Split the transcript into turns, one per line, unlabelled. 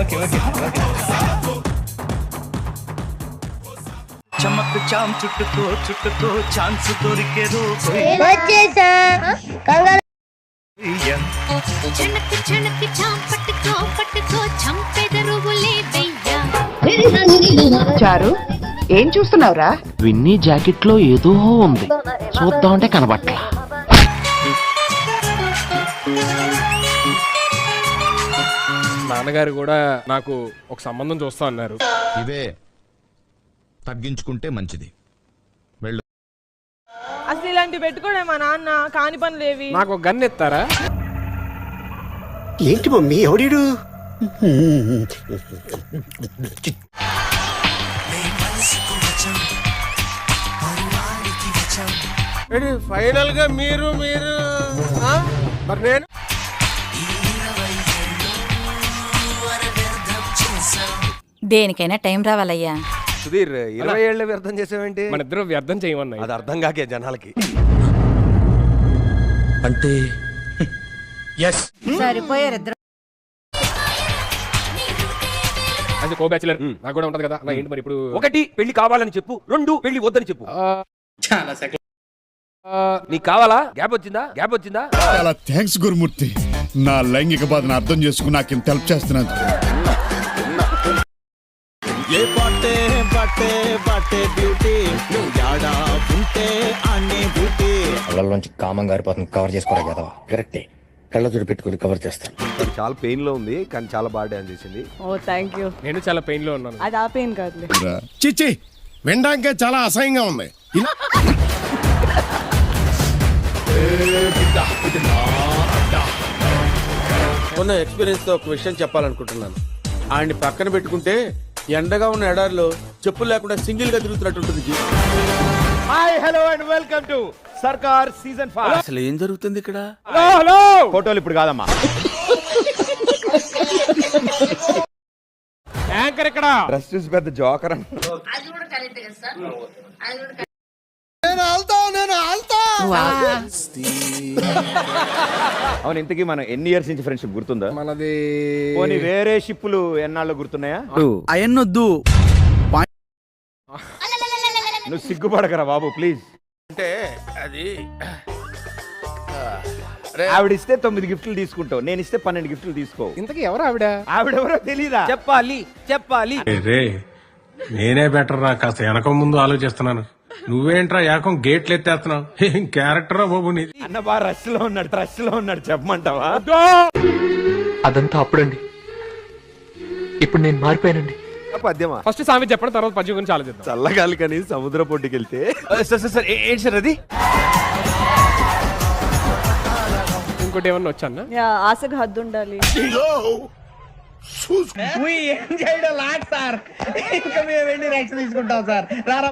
Okay okay okay చమక్ చాం చుట్టుకో చుట్టుకో ఛాన్స్ దొరికే రోజు
వచ్చేసా. కంగారు.
చణక్ చణక్ చాం పట్టుకో పట్టుకో చంపెదరువులే వెయ్యా
చారు ఏం చూస్తున్నావురా?
విన్నీ జాకెట్లో ఏదో ఉంది. చూద్దామంటే కనబట్లా.
నాన్నగారు కూడా నాకు ఒక సంబంధం చూస్తా అన్నారు.
ఇవే తగ్గించుకుంటే మంచిది. వెళ్ళు.
అసలు ఇలాంటి పెట్టుకోడే మా నాన్న కాని పనులు ఏవి?
నాకు ఒక గన్ ఎత్తారా?
ఏంటి మమ్మీ ఎవడీడు?
ఫైనల్గా మీరు మీరు ఆ? మరి నేను?
దేనికైనా టైం రావాలయ్యా.
సుధీర్ ఇరవై ఏళ్ళ వ్యర్థం చేసావేంటి?
మన ఇద్దరు వ్యర్థం చేయమన్నాయి.
అది అర్థం కాకే జనాలకి.
అంటే
సరిపోయారు ఇద్దరు.
అది కో బ్యాచులర్. నాకు కూడా ఉంటది కదా. నా ఏంటి మరి ఇప్పుడు?
ఒకటి పెళ్ళి కావాలని చెప్పు. రెండు పెళ్ళి వద్దని చెప్పు.
చాలా సెకండ్.
నీకు కావాలా? గ్యాప్ వచ్చిందా? గ్యాప్ వచ్చిందా?
చాలా థ్యాంక్స్ గురుమూర్తి. నా లైంగిక బాధను అర్థం చేసుకుని నాకు ఇంత హెల్ప్ చేస్తున్నందుకు
ఏ పట్టే పట్టే పట్టే బ్యూటీ నువ్వు యాడా ఉంటే అన్ని బ్యూటీ
కళ్ళలోంచి కామం గారిపోతుంది కవర్ చేసుకోరా కదా. కరెక్టే కళ్ళజోడు పెట్టుకుని కవర్ చేస్తాను.
చాలా పెయిన్లో ఉంది కానీ చాలా బాగా డాన్స్ చేసింది.
ఓ థ్యాంక్ యూ
నేను చాలా పెయిన్లో ఉన్నాను.
అది ఆ పెయిన్ కాదులే.
చిచ్చి వినడానికే చాలా అసహ్యంగా ఉంది. ఇలా.
ఉన్న ఎక్స్పీరియన్స్తో ఒక విషయం చెప్పాలనుకుంటున్నాను. ఆయన్ని పక్కన పెట్టుకుంటే ఎండగా ఉన్న ఎడారిలో చెప్పులు లేకుండా సింగిల్గా తిరుగుతున్నట్టు ఉంటుంది జీవితం.
Hi hello and welcome to Sarkar season five.
అసలు ఏం జరుగుతుంది ఇక్కడ?
Hello hello!
ఫోటోలు ఇప్పుడు కాదమ్మా.
యాంకర్ ఇక్కడ.
డ్రెస్ చూసి పెద్ద జోకర్ అవును ఇంతకీ మనం ఎన్ని ఇయర్స్ నుంచి ఫ్రెండ్షిప్ గుర్తుందా?
మనది
పోనీ వేరే షిప్పులు ఎన్నాళ్ళు గుర్తున్నాయా?
అయన్నొద్దు.
నువ్వు సిగ్గుపడకరా బాబు ప్లీజ్
అంటే అది
ఆవిడ ఇస్తే తొమ్మిది గిఫ్ట్లు తీసుకుంటావు నేను ఇస్తే పన్నెండు గిఫ్ట్లు తీసుకో
ఇంతకీ ఎవరు ఆవిడ?
ఆవిడెవరో తెలీదా? చెప్పాలి చెప్పాలి.
రే నేనే బెటర్ రా కాస్త వెనక ముందు ఆలోచిస్తున్నాను. నువ్వేంట్రా ఏకం గేట్లు ఎత్తేస్తున్నావు? ఏం క్యారెక్టరా బాబు నీది?
అన్న బాగా రష్లో ఉన్నాడు రష్లో ఉన్నాడు చెప్పమంటావా?
అదంతా అప్పుడండి. ఇప్పుడు నేను మారిపోయానండి.
పద్యమా?
ఫస్ట్ సామెత చెప్పండి తర్వాత పద్యం గురించి ఆలోచిద్దాం.
చల్లగాలి కానీ సముద్ర పొడ్డుకి వెళ్తే సార్ సార్ సార్ ఏంటి సార్ అది?
ఇంకోటి ఏమన్నా వచ్చానా
యా, ఆశకు హద్దు ఉండాలి.
ఏం చేయడం లాట్ సార్? ఇంకా మేము వెళ్ళి రైట్స్ తీసుకుంటాం సార్? రారా.